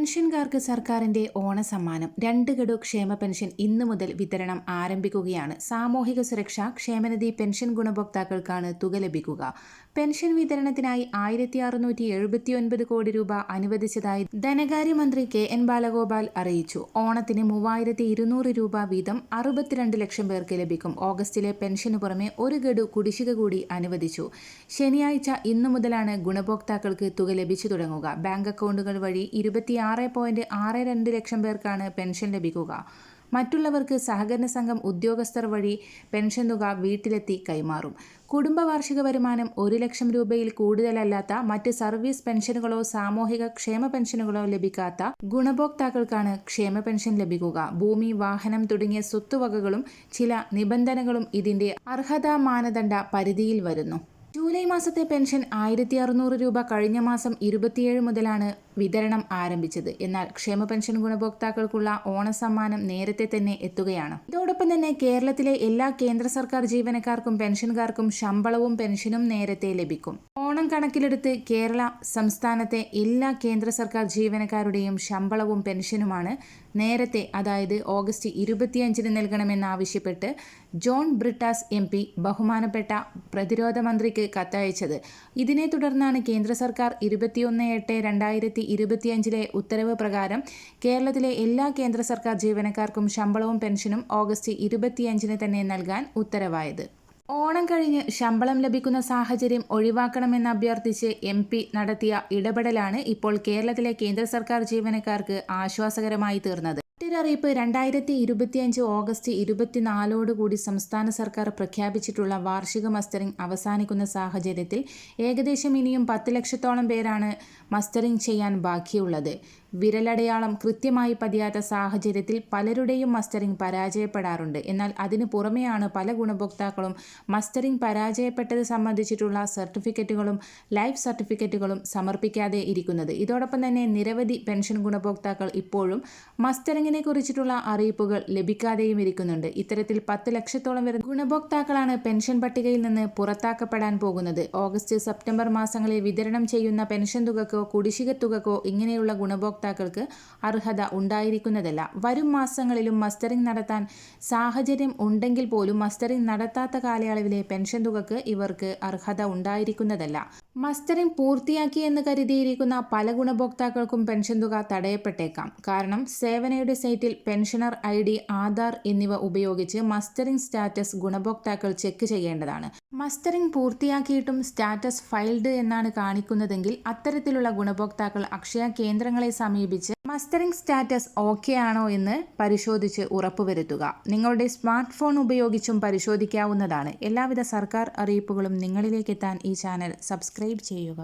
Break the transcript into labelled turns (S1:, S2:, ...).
S1: പെൻഷൻകാർക്ക് സർക്കാരിന്റെ ഓണസമ്മാനം. രണ്ട് ഗഡു ക്ഷേമ പെൻഷൻ ഇന്നു മുതൽ വിതരണം ആരംഭിക്കുകയാണ്. സാമൂഹിക സുരക്ഷ ക്ഷേമനിധി പെൻഷൻ ഗുണഭോക്താക്കൾക്കാണ് തുക ലഭിക്കുക. പെൻഷൻ വിതരണത്തിനായി ആയിരത്തി അറുന്നൂറ്റി എഴുപത്തിയൊൻപത് കോടി രൂപ അനുവദിച്ചതായി ധനകാര്യമന്ത്രി കെ എൻ ബാലഗോപാൽ അറിയിച്ചു. ഓണത്തിന് മൂവായിരത്തി ഇരുന്നൂറ് രൂപ വീതം അറുപത്തിരണ്ട് ലക്ഷം പേർക്ക് ലഭിക്കും. ഓഗസ്റ്റിലെ പെൻഷന് പുറമെ ഒരു ഗഡു കുടിശ്ശിക കൂടി അനുവദിച്ചു. ശനിയാഴ്ച ഇന്നു മുതലാണ് ഗുണഭോക്താക്കൾക്ക് തുക ലഭിച്ചു തുടങ്ങുക. ബാങ്ക് അക്കൗണ്ടുകൾ വഴി ഇരുപത്തിയാറ് ലക്ഷം പേർക്കാണ് പെൻഷൻ ലഭിക്കുക. മറ്റുള്ളവർക്ക് സഹകരണ സംഘം ഉദ്യോഗസ്ഥർ വഴി പെൻഷൻ തുക വീട്ടിലെത്തി കൈമാറും. കുടുംബ വാർഷിക വരുമാനം ഒരു ലക്ഷം രൂപയിൽ കൂടുതലല്ലാത്ത മറ്റ് സർവീസ് പെൻഷനുകളോ സാമൂഹിക ക്ഷേമ പെൻഷനുകളോ ലഭിക്കാത്ത ഗുണഭോക്താക്കൾക്കാണ് ക്ഷേമ പെൻഷൻ ലഭിക്കുക. ഭൂമി വാഹനം തുടങ്ങിയ സ്വത്തുവകകളും ചില നിബന്ധനകളും ഇതിന്റെ അർഹതാ മാനദണ്ഡ പരിധിയിൽ വരുന്നു. ജൂലൈ മാസത്തെ പെൻഷൻ ആയിരത്തി അറുന്നൂറ് രൂപ കഴിഞ്ഞ മാസം ഇരുപത്തിയേഴ് മുതലാണ് വിതരണം ആരംഭിച്ചത്. എന്നാൽ ക്ഷേമ പെൻഷൻ ഗുണഭോക്താക്കൾക്കുള്ള ഓണസമ്മാനം നേരത്തെ തന്നെ എത്തുകയാണ്. ഇതോടൊപ്പം തന്നെ കേരളത്തിലെ എല്ലാ കേന്ദ്ര സർക്കാർ ജീവനക്കാർക്കും പെൻഷൻകാർക്കും ശമ്പളവും പെൻഷനും നേരത്തെ ലഭിക്കും. ഓണം കണക്കിലെടുത്ത് കേരള സംസ്ഥാനത്തെ എല്ലാ കേന്ദ്ര സർക്കാർ ജീവനക്കാരുടെയും ശമ്പളവും പെൻഷനുമാണ് നേരത്തെ അതായത് ഓഗസ്റ്റ് ഇരുപത്തിയഞ്ചിന് നൽകണമെന്നാവശ്യപ്പെട്ട് ജോൺ ബ്രിട്ടാസ് എം പി ബഹുമാനപ്പെട്ട പ്രതിരോധ മന്ത്രിക്ക് കത്തയച്ചത്. ഇതിനെ തുടർന്നാണ് കേന്ദ്ര സർക്കാർ ഇരുപത്തിയൊന്ന് എട്ട് രണ്ടായിരത്തി ഇരുപത്തിയഞ്ചിലെ ഉത്തരവ് പ്രകാരം കേരളത്തിലെ എല്ലാ കേന്ദ്ര സർക്കാർ ജീവനക്കാർക്കും ശമ്പളവും പെൻഷനും ഓഗസ്റ്റ് ഇരുപത്തിയഞ്ചിന് തന്നെ നൽകാൻ ഉത്തരവായത്. ഓണം കഴിഞ്ഞ് ശമ്പളം ലഭിക്കുന്ന സാഹചര്യം ഒഴിവാക്കണമെന്ന് അഭ്യർത്ഥിച്ച് എം പി നടത്തിയ ഇടപെടലാണ് ഇപ്പോൾ കേരളത്തിലെ കേന്ദ്ര സർക്കാർ ജീവനക്കാർക്ക് ആശ്വാസകരമായി തീർന്നത്. മറ്റൊരറിയിപ്പ് രണ്ടായിരത്തി ഇരുപത്തിയഞ്ച് ഓഗസ്റ്റ് ഇരുപത്തിനാലോടുകൂടി സംസ്ഥാന സർക്കാർ പ്രഖ്യാപിച്ചിട്ടുള്ള വാർഷിക മസ്റ്ററിംഗ് അവസാനിക്കുന്ന സാഹചര്യത്തിൽ ഏകദേശം ഇനിയും പത്ത് ലക്ഷത്തോളം പേരാണ് മസ്റ്ററിംഗ് ചെയ്യാൻ ബാക്കിയുള്ളത്. വിരലടയാളം കൃത്യമായി പതിയാത്ത സാഹചര്യത്തിൽ പലരുടെയും മസ്റ്ററിംഗ് പരാജയപ്പെടാറുണ്ട്. എന്നാൽ അതിനു പുറമെയാണ് പല ഗുണഭോക്താക്കളും മസ്റ്ററിംഗ് പരാജയപ്പെട്ടത് സംബന്ധിച്ചിട്ടുള്ള സർട്ടിഫിക്കറ്റുകളും ലൈഫ് സർട്ടിഫിക്കറ്റുകളും സമർപ്പിക്കാതെ ഇരിക്കുന്നത്. ഇതോടൊപ്പം തന്നെ നിരവധി പെൻഷൻ ഗുണഭോക്താക്കൾ ഇപ്പോഴും മസ്റ്ററിംഗിനെ കുറിച്ചിട്ടുള്ള അറിയിപ്പുകൾ ലഭിക്കാതെയും ഇരിക്കുന്നുണ്ട്. ഇത്തരത്തിൽ പത്ത് ലക്ഷത്തോളം വരുന്ന ഗുണഭോക്താക്കളാണ് പെൻഷൻ പട്ടികയിൽ നിന്ന് പുറത്താക്കപ്പെടാൻ പോകുന്നത്. ഓഗസ്റ്റ് സെപ്റ്റംബർ മാസങ്ങളിൽ വിതരണം ചെയ്യുന്ന പെൻഷൻ തുകക്കോ കുടിശ്ശിക തുകക്കോ ഇങ്ങനെയുള്ള ഗുണഭോക്താക്കൾക്ക് അർഹത ഉണ്ടായിരിക്കുന്നതല്ല. വരും മാസങ്ങളിലും മസ്റ്ററിംഗ് നടത്താൻ സാഹചര്യം ഉണ്ടെങ്കിൽ പോലും മസ്റ്ററിംഗ് നടത്താത്ത കാലയളവിലെ പെൻഷൻ തുകക്ക് ഇവർക്ക് അർഹത ഉണ്ടായിരിക്കുന്നതല്ല. മസ്റ്ററിംഗ് പൂർത്തിയാക്കിയെന്ന് കരുതിയിരിക്കുന്ന പല ഗുണഭോക്താക്കൾക്കും പെൻഷൻ തുക തടയപ്പെട്ടേക്കാം. കാരണം സേവനയുടെ സൈറ്റിൽ പെൻഷനർ ഐ ഡി ആധാർ എന്നിവ ഉപയോഗിച്ച് മസ്റ്ററിംഗ് സ്റ്റാറ്റസ് ഗുണഭോക്താക്കൾ ചെക്ക് ചെയ്യേണ്ടതാണ്. മസ്റ്ററിംഗ് പൂർത്തിയാക്കിയിട്ടും സ്റ്റാറ്റസ് ഫൈൽഡ് എന്നാണ് കാണിക്കുന്നതെങ്കിൽ അത്തരത്തിലുള്ള ഗുണഭോക്താക്കൾ അക്ഷയ കേന്ദ്രങ്ങളെ സമീപിച്ച് മസ്റ്ററിംഗ് സ്റ്റാറ്റസ് ഓക്കെ ആണോ എന്ന് പരിശോധിച്ച് ഉറപ്പുവരുത്തുക. നിങ്ങളുടെ സ്മാർട്ട് ഫോൺ ഉപയോഗിച്ചും പരിശോധിക്കാവുന്നതാണ്. എല്ലാവിധ സർക്കാർ അറിയിപ്പുകളും നിങ്ങളിലേക്ക് എത്താൻ ഈ ചാനൽ സബ്സ്ക്രൈബ് ചെയ്യുക.